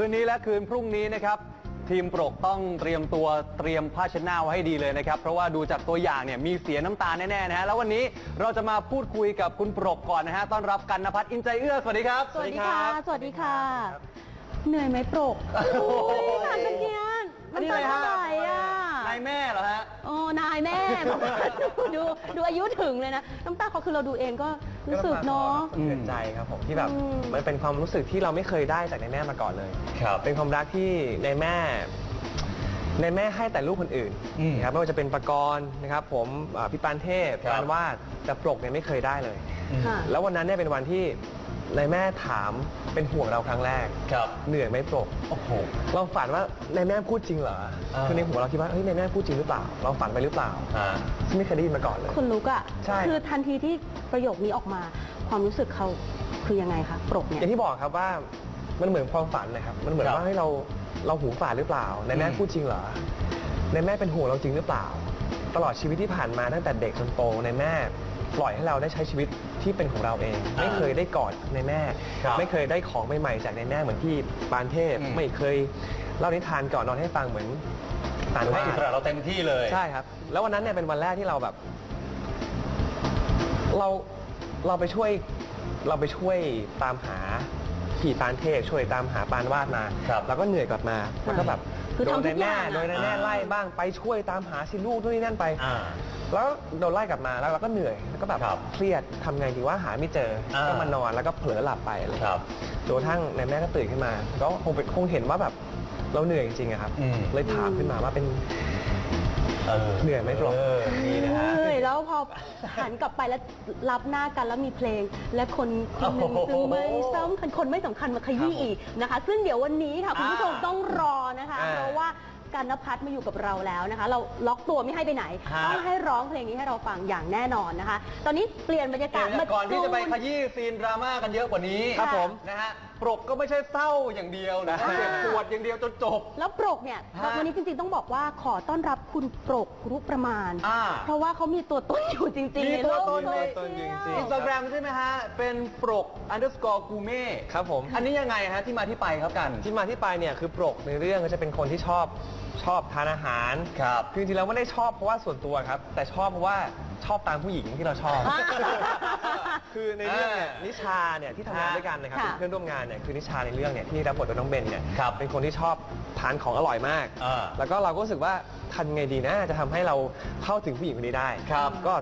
คืนนี้และคืนพรุ่งนี้นะครับ ทีมปรกต้องเตรียมตัวเตรียมผ้าเช็ดหน้าไว้ให้ดีเลยนะครับ เพราะว่าดูจากตัวอย่างเนี่ยมีเสียน้ำตาแน่ๆนะฮะแล้ววันนี้เราจะมาพูดคุยกับคุณปรกก่อนนะฮะต้อนรับกันนภัทรอินใจเอื้อสวัสดีครับ สวัสดีค่ะ สวัสดีค่ะ เหนื่อยไหมโปรกโอ้ยผ่านเป็นเกียนอันนี้อะไรฮะำตาไหลอะนายแม่เหรอฮะ โอ้นายแม่ดูดูอายุถึงเลยนะ น้ำตาเขาคือเราดูเองก็รู้สึกเนาะสะเทือนใจครับผมที่แบบอืม มันเป็นความรู้สึกที่เราไม่เคยได้จากในแม่มาก่อนเลยครับเป็นความรักที่ในแม่ ในแม่ให้แต่ลูกคนอื่นอืมนะครับไม่ว่าจะเป็นประกรณ์นะครับ ผมอ่าพี่ปานเทพครับ ปานวาดแต่ปรกเนี่ยไม่เคยได้เลย ค่ะ แล้ววันนั้นเนี่ยเป็นวันที่ ในแม่ถามเป็นห่วงเราครั้งแรก ครับเหนื่อยไหมปรกโอ้โห เราฝันว่าในแม่พูดจริงเหรอ อ่า คือในหัวเราคิดว่าเฮ้ยในแม่พูดจริงหรือเปล่า เราฝันไปหรือเปล่าฮะซึ่งไม่เคยได้ยินมาก่อนเลย คนลุกอะใช่ คือทันทีที่ประโยคนี้ออกมา ความรู้สึกเขาคือยังไงคะโปรกเนี่อยย่างที่บอกครับว่ามันเหมือนความฝันเลยครับ มันเหมือนครับว่าให้เราเราหูฝาดหรือเปล่า ในแม่อืม พูดจริงเหรอ ในแม่เป็นห่วงเราจริงหรือเปล่า ตลอดชีวิตที่ผ่านมาตั้งแต่เด็กจนโตในแม่ ปล่อยให้เราได้ใช้ชีวิตที่เป็นของเราเอง ไม่เคยได้กอดในแม่ ครับไม่เคยได้ของใหม่ๆจากในแม่เหมือนที่ปานเทพ อืม ไม่เคยเล่านิทานก่อนนอนให้ฟังเหมือนปานให้วาอิสระดเราเต็มที่เลยใช่ครับ แล้ววันนั้นเนี่ยเป็นวันแรกที่เราแบบ เราเราไปช่วยเราไปช่วยตามหาผีปานเทพช่วยตามหาปานวาดมา ครับ แล้วก็เหนื่อยกลับมาแล้วก็แบบ คือโดนทำทุในกอแน่ย่างอะโดนในแน่อ่าไล่บ้างไปช่วยตามหาสิลูกนู่นนี่นั่นไป อ่า แล้วโดนไล่กลับมาแล้วเราก็เหนื่อยแล้วก็แบบครับเครียดทำไงดีว่าหาไม่เจออ่าก็มานอนแล้วก็เผลอหลับไปอะไรครับ จนกระทั่งในแม่ก็ตื่นขึ้นมา ก็คงเป็นคงเห็นว่าแบบเราเหนื่อยจริงๆอะครับ อืม เลยถามขึ้นมาว่าเป็น เออเหนื่อยไหมปรกเออนี่นะฮะเฮ้ย แล้วพอหันกลับไปแล้วรับหน้ากันแล้วมีเพลง และคนคนหนึ่งโอ้โหซึ่งไม่สำคัญคนไม่สำคัญมาขยี้อีกนะคะ ซึ่งเดี๋ยววันนี้ค่ะคุณผู้ชมอ่าต้องรอนะคะ อ่า เพราะว่าการนภัทรมาอยู่กับเราแล้วนะคะ เราล็อกตัวไม่ให้ไปไหน ฮะ ต้องให้ร้องเพลงนี้ให้เราฟังอย่างแน่นอนนะคะ ตอนนี้เปลี่ยนบรรยากาศมาก่อนที่จะไปจูขยี้ซีนดราม่ากันเยอะกว่านี้ครับผม นะฮะ ปรกก็ไม่ใช่เศร้าอย่างเดียวหรือว่าอ่า เจ็บปวดอย่างเดียวจนจบ แล้วโปรกเนี่ยฮะวันนี้จริงๆต้องบอกว่าขอต้อนรับคุณโปรกรุประมาณ อ่าเพราะว่าเขามีตัวตนอยู่จริงๆมีในตัโลวกตน โซในเชียลจริงอินสตาแกรมใช่ไหมฮะ เป็นปรก underscore กูเม่ครับผม อันนี้ยังไงฮะที่มาที่ไปครับกัน ที่มาที่ไปเนี่ยคือปรกในเรื่องก็จะเป็นคนที่ชอบชอบทานอาหารครับคือจริงๆแล้วไม่ได้ชอบเพราะว่าส่วนตัวครับ แต่ชอบเพราะว่า ชอบตามผู้หญิงที่เราชอบ คือในเรื่องเนี่ยอ่านินิชาเนี่ยที่ทำงานด้วยกันนะครับค่ะเป็นเพื่อนร่วมงานเนี่ยคือนิชาในเรื่องเนี่ยที่รับบทโดยน้องเบนเนี่ยครับเป็นคนที่ชอบทานของอร่อยมากอ่าแล้วก็เราก็รู้สึกว่าทันไงดีนะจะทำให้เราเข้าถึงผู้หญิงคนนี้ได้ ครับ ก็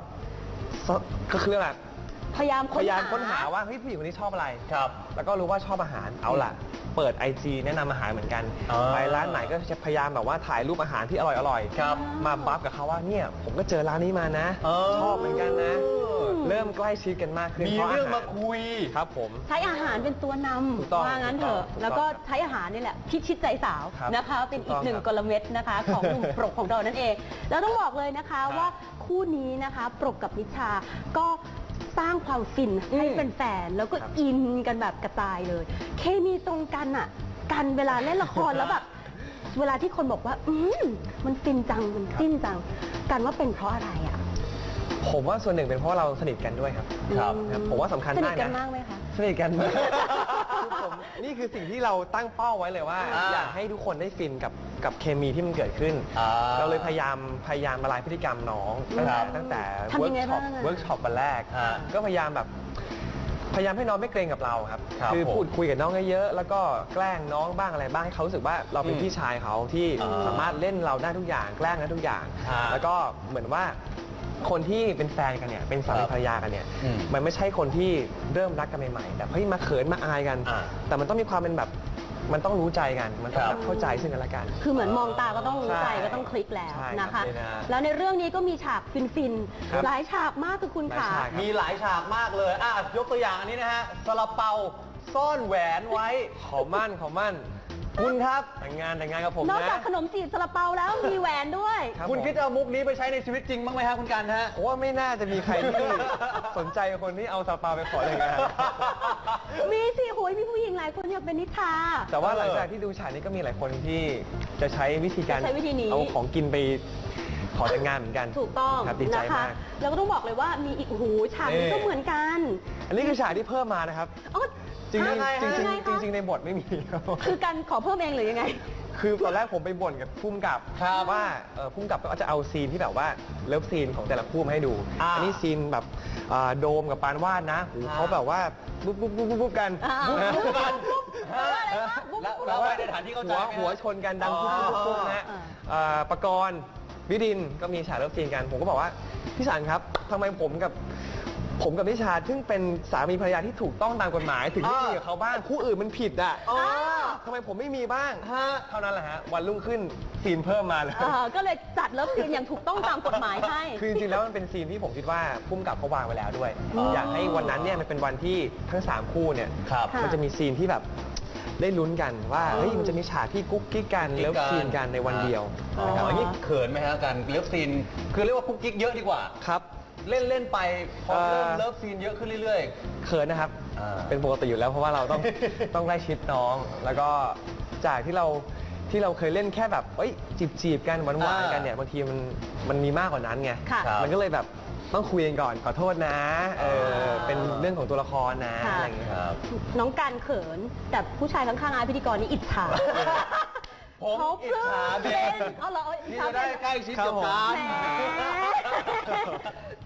ก็คือแบบ พยายามพยายามค้นหาว่าเฮ้ยผู้หญิงคนนี้ชอบอะไรครับแล้วก็รู้ว่าชอบอาหารเอาล่ะ เปิด IG แนะนำอาหารเหมือนกัน อ่าไปร้านไหนก็จะพยายามแบบว่าถ่ายรูปอาหารที่อร่อยๆครับมาบัฟกับเขาว่าเนี่ยผมก็เจอร้านนี้มานะ เออ ชอบเหมือนกันนะ เริ่มใกล้ชิดกันมากขึ้นมีพะเรื่องมาหคุย ครับผม ใช้อาหารเป็นตัวนถูกต้องำว่างั้นเถอะ ถูกต้องแล้วก็ใช้อาหารนี่แหละพิชิตใจสาวครับนะคะ เป็นอีกถูกต้องหนึ่งครับกลเม็ดนะคะ ของหนุ่ม ปรกของเรานั่นเอง แล้วต้องบอกเลยนะคะว่าคู่นี้นะคะ ปรกกับนิชาก็ สร้างความฟินให้เป็นแฟนๆแล้วก็อินกันแบบกระจายเลย เคมีตรงกันอะ กันเวลาเล่นละครแล้วแบบ เวลาที่คนบอกว่า อืมมันฟินจังมันจิ้นจัง กันว่าเป็นเพราะอะไรอะผมว่าส่วนหนึ่งเป็นเพราะเราสนิทกันด้วยครับ ครับ อืครับผมว่าสำคัญสนิมาทกกันนะมากไหมคะ สนิทกันมากคือ ผมนี่คือสิ่งที่เราตั้งเป้าไว้เลยว่า อ่าอยากให้ทุกคนได้ฟินกับกับเคมีที่มันเกิดขึ้น อ่าเราเลยพยายามพยายามละลายพฤติกรรมน้องตั้งครัแต่บตั้งแต่ทำเวิยัร์งไงกช็อปบ้างอะ เวิร์กช็อปวันแรกอ่าก็พยายามแบบพยายามให้น้องไม่เกรงกับเราครับครับอผมพูดคุยกับน้องเยอะๆแล้วก็แกล้งน้องบ้างอะไรบ้างให้เขารู้สึกว่าเราเป็นอืมพี่ชายเขาที่อ่าสามารถเล่นเราได้ทุกอย่างแกล้งได้ทุกอย่างอ่าแล้วก็เหมือนว่า คนที่เป็นแฟนกันเนี่ยเป็นสามีครับภรรยากันเนี่ยอืมมันไม่ใช่คนที่เริ่มรักกันใหม่ๆแบบเฮ้ยมาเขินมาอายกัน อ่าแต่มันต้องมีความเป็นแบบมันต้องรู้ใจกัน มันต้องครับแบบเข้าใจซึ่งกันและกัน คือเหมือนมองตาก็ต้องรู้ใจใช่ก็ต้องคลิกแล้วใช่นะคะครับนี่นะ แล้วในเรื่องนี้ก็มีฉากฟินครับๆหลายฉากมากคือคุณหลายขาฉาก มีหลายฉากมากเลยอะยกตัวอย่างอันนี้นะฮะซาลาเปาซ่อนแหวนไว้ ขอมั่นขอมั่น คุณครับแต่งงานแต่งงานกับผมนอกนะจากขนมจีบซาลาเปาแล้วมีแหวน ด้วยรับคุณผม คิดจะเอามุกนี้ไปใช้ในชีวิตจริงบ้างไหมฮะคุณกันฮะผมว่าไม่น่าจะมีใครที่ สนใจคนที่เอาซาลาเปาไปขอแต่งงานมีสิโหยมีผู้หญิงหลายคนอยากเป็นนิทา แต่ว่าเออหลังจากที่ดูฉากนี้ก็มีหลายคนที่จะใช้วิธีการจะใช้วิธีนี้ เอาของกินไปขอแต่งงานเหมือนกันถูกต้องครับดีใจนะคะมาก แล้วก็ต้องบอกเลยว่ามีอีกโอ้โหฉากนี้นี่ ก็เหมือนกัน อันนี้คือฉากที่เพิ่มมานะครับ อ๋อ จริงๆยังไงฮะจริงๆยังไงคะจริงๆในบทไม่มีครับคือการขอเพิ่มเองหรือยังไง คือตอนแรกผมไปบ่นกับพุ่มกับครับว่าเอ่อพุ่มกับก็จะเอาซีนที่แบบว่าเลิฟซีนของแต่ละคู่มาให้ดูอ่าอันนี้ซีนแบบอ่าโดมกับปานวาดนะหูอ่า เขาแบบว่าปุ๊บปุ๊บปุ๊บปุ๊บปุ๊บกันอ่านะปุ๊บปุ๊บปุ๊บแปลว่าอะไรคะปุ๊บแล้วปุ๊บแล้วไปในฐานที่เข้าใจหัวไหมฮะหัวชนกันดังปุ๊บปุ๊บปุ๊บนะอ่าอ่าประกรณ์วิดินก็มีฉากเลิฟซีนกัน ผมก็บอกว่า พี่สันครับทำไมผมกับ ผมกับนิชาซึ่งเป็นสามีภรรยาที่ถูกต้องตามกฎหมาย ถึงไม่มีกับเขาบ้างคู่อื่นมันผิดอะอ๋อทำไมผมไม่มีบ้างฮะเท่านั้นแหละฮะวันรุ่งขึ้นซีนเพิ่มมาเลย เอ่อก็เลยจัดเลิฟซีนอย่างถูกต้องตามกฎหมายให้ คือจริงๆแล้วมันเป็นซีนที่ผมคิดว่าพุ่มกับเขาวางไว้แล้วด้วยอ๋อออยากให้วันนั้นเนี่ยมันเป็นวันที่ทั้งสามคู่เนี่ยครับค่ะมันจะมีซีนที่แบบได้ลุ้นกันว่าอ๋อเฮ้ยมันจะมีฉากที่กุ๊กกิ๊กกันเลิฟซีนกันในวันเดียวอ๋อนะครับอย่างนี้เขินไหมฮะการเลิฟซีน คือเรียกว่าคุกกิ๊กเยอะดีกว่า ครับ เล่นเล่นๆไปพอเอ่อเริ่มเลิฟซีนเยอะขึ้นเรื่อย เขินนะครับ อ่าเป็นปกติอยู่แล้วเพราะว่าเราต้อง ต้องใกล้ชิดน้อง แล้วก็จากที่เราที่เราเคยเล่นแค่แบบเอ้ยจีบจีบๆกันหวานหวานๆกันเนี่ยบางทีมันมันมีมากกว่านั้นไงค่ะครับมันก็เลยแบบต้องคุยกันก่อนขอโทษนะเออเป็นเรื่องของตัวละครนะค่ะ อะไรอย่างเงี้ยๆครับน้องการเขิน แต่ผู้ชายข้างๆอาพิธีกรนี่อิจฉา ผมเขาอิจเพิ่งฉาเบเป็นนเอาเหรออิจที่ฉาจะได้เป็นใกล้ชิดครับกับผมการแหม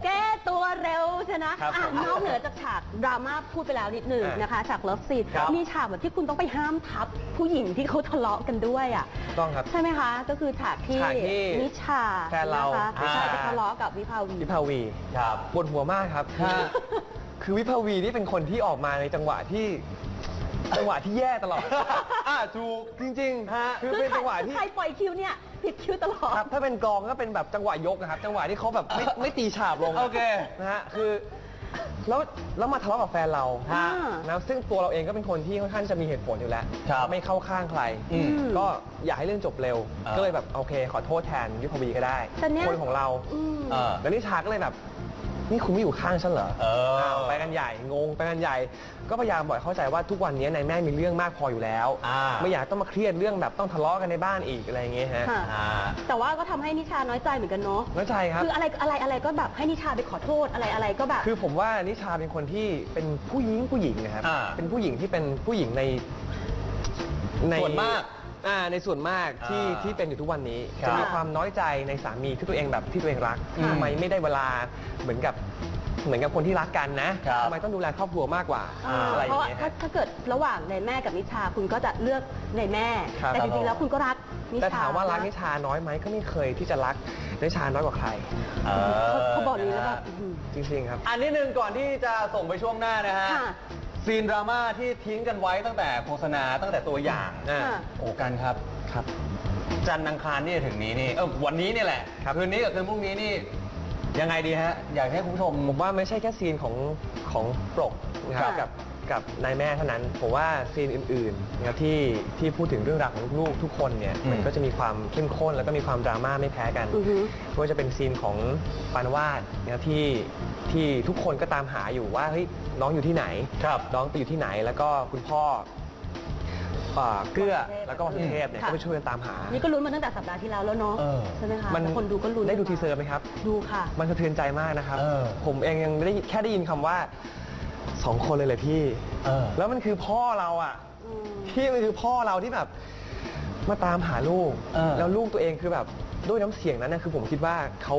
แก้ตัวเร็วชนะครับอะผมนอกเหนือจากฉากดราม่าพูดไปแล้วนิดหนึ่งอะนะคะฉากเลิฟซีนครับ มีฉากแบบที่คุณต้องไปห้ามทับผู้หญิงที่เขาทะเลาะกันด้วยอะ ต้องครับ ใช่ไหมคะ ก็คือฉากที่ฉากที่นิชาแฟนเรานะคะนิชาใช่ไปทะเลาะกับวิภาวี วิภาวีครับ ปวดหัวมากครับฮะคือวิภาวีนี่เป็นคนที่ออกมาในจังหวะที่ จังหวะที่แย่ตลอด อ่าถูกจริงฮะๆคือเป็นจังหวะที่ ใครปล่อยคิวเนี่ยผิดคิวตลอด ครับถ้าเป็นกลองก็เป็นแบบจังหวะยกนะครับ จังหวะที่เขาแบบไม่ไม่ตีฉาบลงะโอเคนะฮะคือแล้วแล้วมาทะเลาะกับแฟนเราฮะนะซึ่งตัวเราเองก็เป็นคนที่ค่อนข้างจะมีเหตุผลอยู่แล้ว ครับไม่เข้าข้างใคร อืมก็อยากให้เรื่องจบเร็ว อ่า ก็เลยแบบโอเค ขอโทษแทนยุพวีก็ได้แต่เนี่ย คนของเราอืม เออ แล้วนิชาก็เลยแบบ นี่คุณไม่อยู่ข้างฉันเหรอเออาวไปกันใหญ่งงไปกันใหญ่ ก็พยายามบอกให้เข้าใจว่าทุกวันนี้นายแม่มีเรื่องมากพออยู่แล้วอ่า ไม่อยากต้องมาเครียดเรื่องแบบต้องทะเลาะกันในบ้านอีกอะไรอย่างเงี้ยฮะค่ะ อ่า แต่ว่าก็ทำให้นิชาน้อยใจเหมือนกันเนาะเข้าใจครับ คืออะไรอะไรอะไรก็แบบให้นิชาไปขอโทษอะไรอะไรก็แบบ คือผมว่านิชาเป็นคนที่เป็นผู้หญิงผู้หญิงนะครับ อ่าเป็นผู้หญิงที่เป็นผู้หญิงในส่วนมาก อ่าในส่วนมากที่อ่าที่เป็นอยู่ทุกวันนี้ ครับจะมีความน้อยใจในสามีที่ตัวเองแบบที่ตัวเองรักอืมทำไมไม่ได้เวลาเหมือนกับเหมือนกับคนที่รักกันนะครับทำไมต้องดูแลครอบครัวมากกว่าอ่าอะไรอเพย่าราะงว่าเงี้ยถ้าฮะ ถ้าเกิดระหว่างในแม่กับนิชาคุณก็จะเลือกในแม่ ครับ แต่จริงๆแล้วคุณก็รักนิชาแต่ถามว่ารักนิชาน้อยไหมก็ไม่เคยที่จะรักนิชาน้อยกว่าใคร เอเขาเขาบอกนี้แล้วแบบอื้อหือ จริงๆครับ อันนี้หนึ่งก่อนที่จะส่งไปช่วงหน้านะฮะ ค่ะ ซีนดราม่าที่ทิ้งกันไว้ตั้งแต่โฆษณาตั้งแต่ตัวอย่างอ่าค่ะโอ้กันครับ ครับ จันทร์อังคารที่จะถึงนี้นี่เออวันนี้นี่แหละครับ คืนนี้กับคืนพรุ่งนี้นี่ ยังไงดีฮะ อยากให้คุณผู้ชม ผมว่าไม่ใช่แค่ซีนของของปรกนะครับค่ะ กับ กับนายแม่เท่านั้น ผมว่าซีนอื่นๆนะครับที่ที่พูดถึงเรื่องราวของลูกๆทุกคนเนี่ยอืมมันก็จะมีความเข้มข้นแล้วก็มีความดราม่าไม่แพ้กัน อือฮึ ไม่ว่าจะเป็นซีนของปานวาดนะครับที่ที่ทุกคนก็ตามหาอยู่ว่าเฮ้ยน้องอยู่ที่ไหน ครับน้องไปอยู่ที่ไหน แล้วก็คุณพ่ออ่าเกื้อแล้วก็วังเทพเนี่ยค่ะ ก็ไปช่วยกันตามหา นี่ก็ลุ้นมาตั้งแต่สัปดาห์ที่แล้วแล้วเนาะเออ ใช่ไหมคะมันแต่คนดูก็ลุ้นได้ดูทีเซอร์ไหมครับ ดูค่ะ มันสะเทือนใจมากนะครับ เออผมเองยังได้แค่ได้ยินคำว่า สองคนเลยเลยพี่ เออ แล้วมันคือพ่อเราอะอืมที่มันคือพ่อเราที่แบบ มาตามหาลูก เออ แล้วลูกตัวเองคือแบบด้วยน้ำเสียงนั้นนะคือผมคิดว่าเขา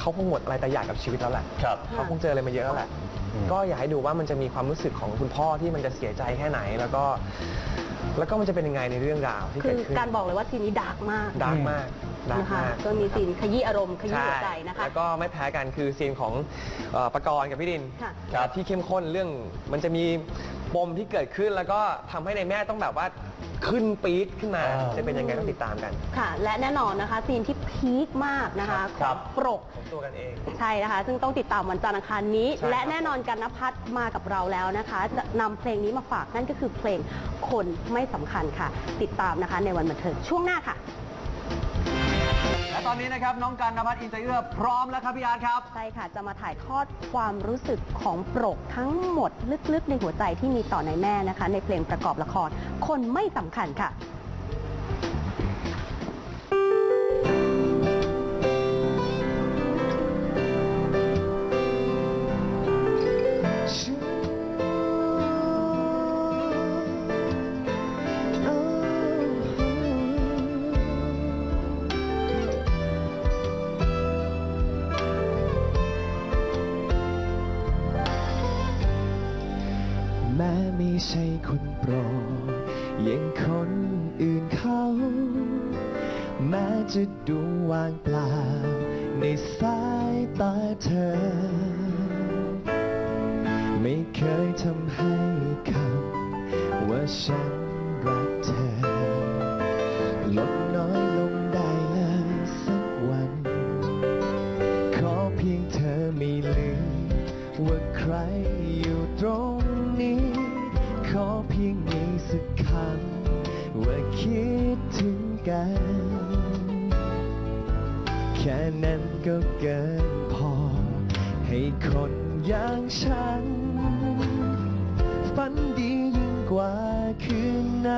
เขาคงหมดอะไรแต่อยากกับชีวิตแล้วแหละ ครับ เขาคงเจออะไรมาเยอะแล้วแหละอืมก็อยากให้ดูว่ามันจะมีความรู้สึกของคุณพ่อที่มันจะเสียใจแค่ไหน แล้วก็ แล้วก็มันจะเป็นยังไงในเรื่องราวที่คืเกิอดขึ้นการบอกเลยว่าซีนนี้ดาร์กมาก ดาร์กมาก ดาร์กนะคะมาก ก็มีซีนขยี้อารมณ์ขยี้หัวใจนะคะ แล้วก็ไม่แพ้กันคือซีนของเอ่อประกรณ์กับพี่ดินค่ะครับที่เข้มข้นเรื่องมันจะมีปมที่เกิดขึ้นแล้วก็ทำให้ในแม่ต้องแบบว่าขึ้นปี๊ดขึ้นมา อ่า จะเป็นยังไงต้องติดตามกัน ค่ะ และแน่นอนนะคะซีนที่พีคมากนะคะขครัองบปรก ของตัวกันเอง ใช่นะคะ ซึ่งต้องติดตามวันจันทร์อังคารนี้ ใช่ครับ และแน่นอนกันนพัฒน์มากับเราแล้วนะคะ จะนำเพลงนี้มาฝากนั่นก็คือเพลงคนไม่สำคัญค่ะ ติดตามนะคะในวันบันเทิงช่วงหน้าค่ะ และตอนนี้นะครับน้องกันนภัสอินเตอร์เอื้อพร้อมแล้วครับพี่อาร์ตครับ ใช่ค่ะจะมาถ่ายทอดความรู้สึกของปรกทั้งหมดลึกๆ ในหัวใจที่มีต่อในแม่นะคะ ในเพลงประกอบละคร คนไม่สำคัญค่ะ แม้จะดูว่างเปล่า ในสายตาเธอ ไม่เคยทำให้คำว่าฉันรัก ก็เกินพอ ให้คนอย่างฉัน ฝันดียิ่งกว่าคืนไหน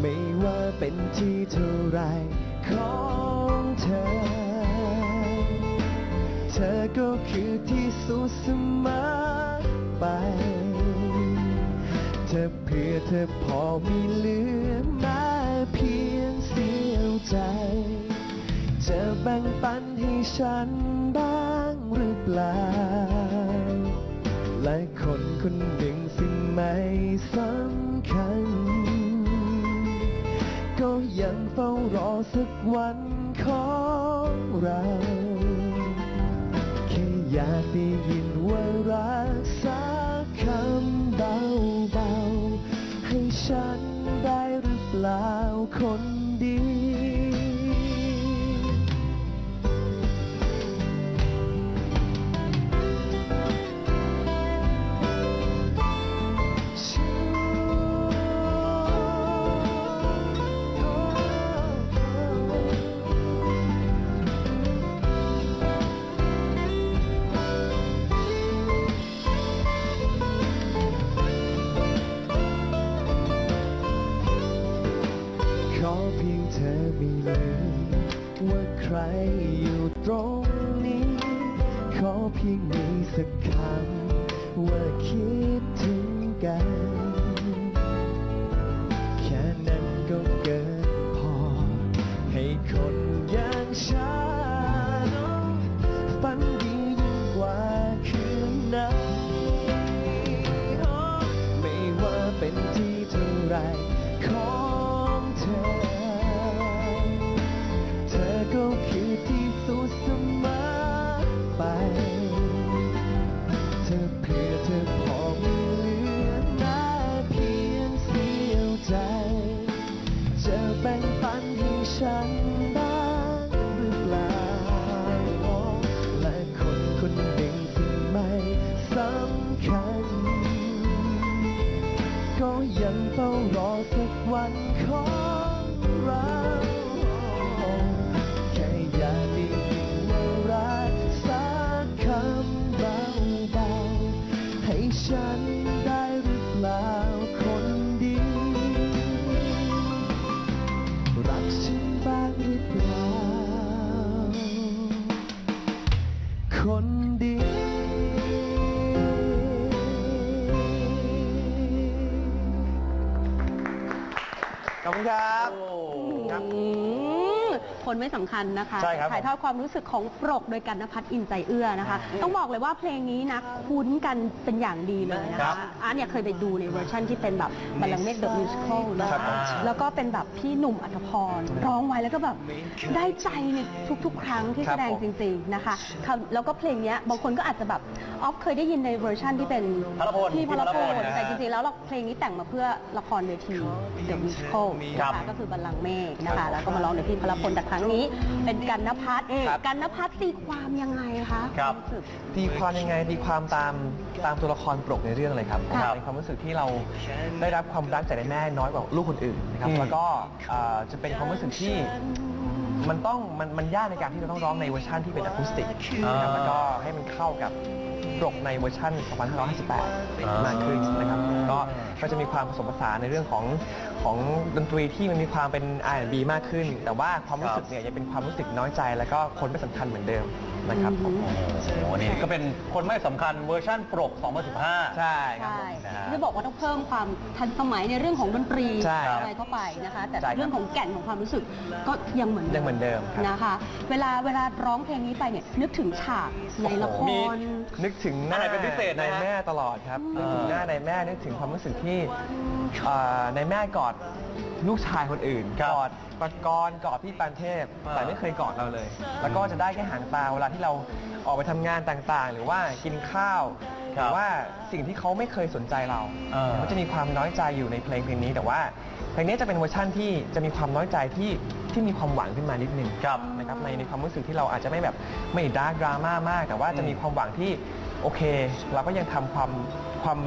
ไม่ว่าเป็นที่เท่าไรของเธอ เธอก็คือที่สุดเสมอไป เธอเพื่อเธอพอมีเหลือแม้เพียงเสียวใจ จะแบ่งปันให้ฉันบ้างหรือเปล่า และคนคนหนึ่งซึ่งไม่สำคัญ ก็ยังเฝ้ารอสักวันของเราแค่อยากได้ยินว่ารักสักคำเบาๆให้ฉันได้หรือเปล่าคน ใยัง ขอบคุณครับอืม คนไม่สำคัญนะคะ ใช่ครับถ่ายทอดความรู้สึกของปรกโดยกันนภัทรอินใจเอื้อนะคะ ต้องบอกเลยว่าเพลงนี้นะคุ้นกันเป็นอย่างดีเลยนะครัคะบอันเนี่ยเคยไปดูในเวอร์ชันที่เป็นแบบบัลลังก์เมฆเดอะมิวสิคลนะครัคะบแล้วก็เป็นแบบพี่หนุ่มอัธพร ร้องไว้แล้วก็แบบได้ใจในทุก ๆ ครั้งที่ครัแสบดงผมจริงๆนะคะคำแล้วก็เพลงเนี้ยบางคนก็อาจจะแบบออฟเคยได้ยินในเวอร์ชันที่เป็นพระพลที่พระพพระพลลนะแต่จริงๆแล้วเราเพลงนี้แต่งมาเพื่อละครเวทีเดอะมิวสิคลครันะบคะก็คือบัลลังก์เมฆนะคะ แล้วก็มาร้องในพี่พลพลแต่ครั้งนี้เป็นกันนพัฒน์ครับ กันนพัฒน์ตีความยังไงคะครับวามสึกตีความยังไงตีความตามตามตัวละครปรกในเรื่องเลยครับครับในความรู้สึกที่เราได้รับความรักจากแม่น้อยกว่าลูกคนอื่นนะครับ อืม แล้วก็เอ่อจะเป็นความรู้สึกที่มันต้องมันมันยากในการที่เราต้องร้องในเวอร์ชันที่เป็นอะคูสติกนะครับแล้วก็ให้มันเข้ากับปรกในเวอร์ชัน2558 มากขึ้นนะครับ ก็ก็จะมีความผสมผสานในเรื่องของ ของดนตรีที่มันมีความเป็น R&B มากขึ้น แต่ว่าความรู้สึกเนี่ยยังเป็นความรู้สึกน้อยใจ แล้วก็คนไม่สำคัญเหมือนเดิมนะครับผมอืมโอ้โหนี่ก็เป็นคนไม่สำคัญเวอร์ชั่นปรก 2015 ใช่ครับใช่ผมนะฮะจะบอกว่าต้องเพิ่มความทันสมัยในเรื่องของดนตรีใช่ครับอะไรเข้าไปนะคะ แต่ใช่ครับ เรื่องของแก่นของความรู้สึกก็ยังเหมือนยังเหมือนเดิมครับ นะคะ เวลาเวลาร้องเพลงนี้ไปเนี่ยนึกถึงฉากในละคโอ้โหมีรนึกถึงหน้าอะไรเป็นพิเศษนะในฮะแม่ตลอดครับอืนึกมถึงหน้าในแม่นึกถึงความรู้สึกที่เอ่อในแม่กอดลูกชายคนอื่นครับกอดปกรณ์กอดพี่ปานเทพอ่าแต่ไม่เคยกอดเราเลย แล้วก็จะได้แค่หางตาเวลาที่เราออกไปทำงานต่างๆ หรือว่ากินข้าวหรือว่าสิ่งที่เขาไม่เคยสนใจเราเออเขาจะมีความน้อยใจอยู่ในเพลงเพลงนี้ แต่ว่าเพลงนี้จะเป็นเวอร์ชั่นที่จะมีความน้อยใจที่ที่มีความหวังขึ้นมานิดนึงครับนะครับในในความรู้สึกที่เราอาจจะไม่แบบไม่ดาร์กดราม่ามาก แต่ว่าจะมีความหวังที่โอเค เราก็ยังทำความ ความ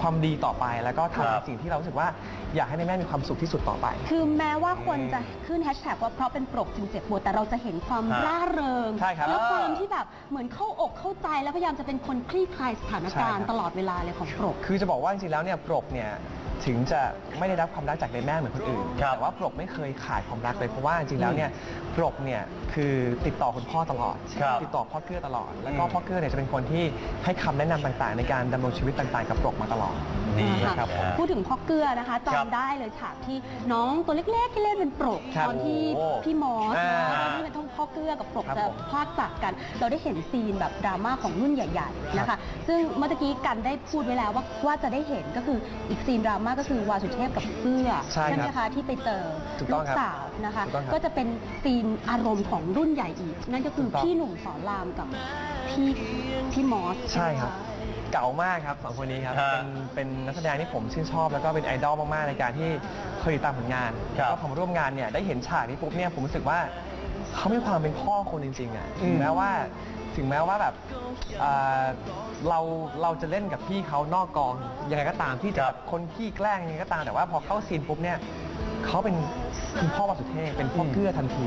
ความดีต่อไป แล้วก็ทำครัในบสิ่งที่เรารู้สึกว่าอยากให้ในแม่มีความสุขที่สุดต่อไป คือแม้ว่าคนจะขึ้นแฮชแท็กว่าเพราะเป็นปรกจึงเจ็บปวดแต่เราจะเห็นความฮะร่าเริงใช่ครับแล้วความที่แบบเหมือนเข้าอกเข้าใจแล้วพยายามจะเป็นคนคลี่คลายสถานการณ์ใช่ครับตลอดเวลาเลยของปรกคือจะบอกว่าจริงๆแล้วเนี่ยปรกเนี่ย ถึงจะไม่ได้รับความรักจากในแม่เหมือนคนอื่นครับแต่ว่าปรกไม่เคยขาดความรักเลยเพราะว่าจริงๆแล้วเนี่ยปรกเนี่ยคือติดต่อคุณพ่อตลอด ครับติดต่อพ่อเกื้อตลอด แล้วก็อืมพ่อเกื้อเนี่ยจะเป็นคนที่ให้คำแนะนำต่างๆ ในการดำรงชีวิตต่างๆ กับปรกมาตลอด ดีนะครัคะบผมพูดถึงพ่อเกลือนะคะครับจำได้เลยฉากที่น้องตัวเล็กๆที่เล่นเป็นปรกครับตอนที่โอ้พี่มอสอ่านะตอนที่เป็นทั้งพ่อเกลือกับปรกครับจะผมพลากจากกัน เราได้เห็นซีนแบบดราม่าของรุ่นใหญ่ ๆ นะคะซึ่งเมื่อกี้กันได้พูดไว้แล้วว่าว่าจะได้เห็นก็คืออีกซีนดราม่าก็คือวาสุเทพกับเกลือใช่ครับไหมคะที่ไปเจอถูกต้ลูองกครับสาวนะคะ ถูกต้องครับก็จะเป็นซีนอารมณ์ของรุ่นใหญ่อีก นั่นก็คือถูกต้อง พี่หนุ่มสอนรามกับพี่พี่มอสใช่ครับไหมะเก่ามากครับสองคนนี้ครับฮะเป็นเป็นนักแสดงที่ผมชื่นชอบ แล้วก็เป็นไอดอลมากๆในการที่เคยติดตามผลงานครับแล้วก็พอมาร่วมงานเนี่ยได้เห็นฉากนี้ปุ๊บเนี่ยผมรู้สึกว่าเขามีความเป็นพ่อคนจริงๆอะอืถึมงแม้ว่า ถึงแม้ว่าแบบเอ่อเราเราจะเล่นกับพี่เขานอกกองยังไงก็ตามที่จะแบบคนที่แกล้งยังไงก็ตามแต่ว่าพอเข้าซีนปุ๊บเนี่ยเขาเป็นคุณพ่อวาสุเทพเป็นพ่อเกื้อทันที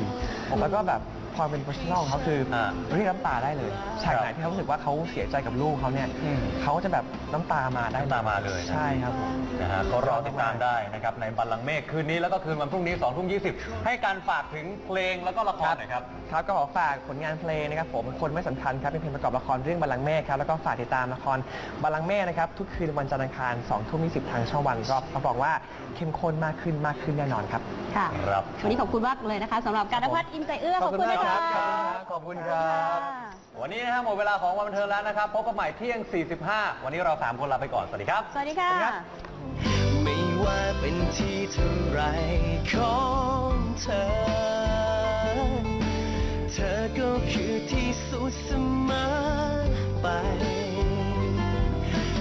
แล้วก็แบบความเป็น professional ของเขาคืออา เรียกน้ำตาได้เลยฉากไหนที่เขารู้สึกว่าเขาเสียใจกับลูกเขาเนี่ยอืมเขาจะแบบน้ำตามาได้น้ำตามาเลยนะ ใช่ครับผม นะฮะก็รอติดตามได้นะครับ ในบัลลังก์เมฆคืนนี้แล้วก็คืนวันพรุ่งนี้2องทุ่มยีให้การฝากถึงเพลงแล้วก็ละครหน่อยครับครับก็ขอฝากผลงานเพลงนะครับผมคนไม่สำคัญครับเป็นเพลงประกอบละครเรื่องบัลลังก์เมฆครับแล้วก็ฝากติดตามละครบัลลังก์เมฆนะครับทุกคืนวันจันทร์อังคาร2ทุ่ม20ทางช่องวันก็รับรองว่าเข้มข้นมากขึ้นมากขึ้นแน่นอนครับ ค่ะ ครับ วันนี้ขอบคุณมากเลยนะคะสำหรับการนพัฒน์อินใจเอื้อขอบคุณมากครับนะะขอบคุณครับวันนี้นะฮะหมดเวลาของวันบันเทิงแล้วนะครับพบกันใหม่เที่ยง 45 วันนี้เรา3คนลาไปก่อนสวัสดีครับ สวัสดีค่ะ ไม่ว่าเป็นที่เท่าไรของเธอ เธอก็คือที่สุดเสมอไป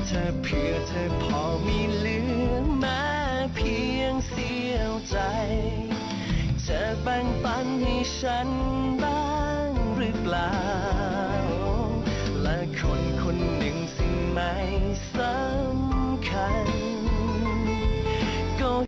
เธอเพื่อเธอพอมีเหลือแม้เพียงเสี้ยวใจจะแบ่งปันให้ฉันบ้างหรือเปล่า และคนคนหนึ่งซึ่งไม่สำคัญ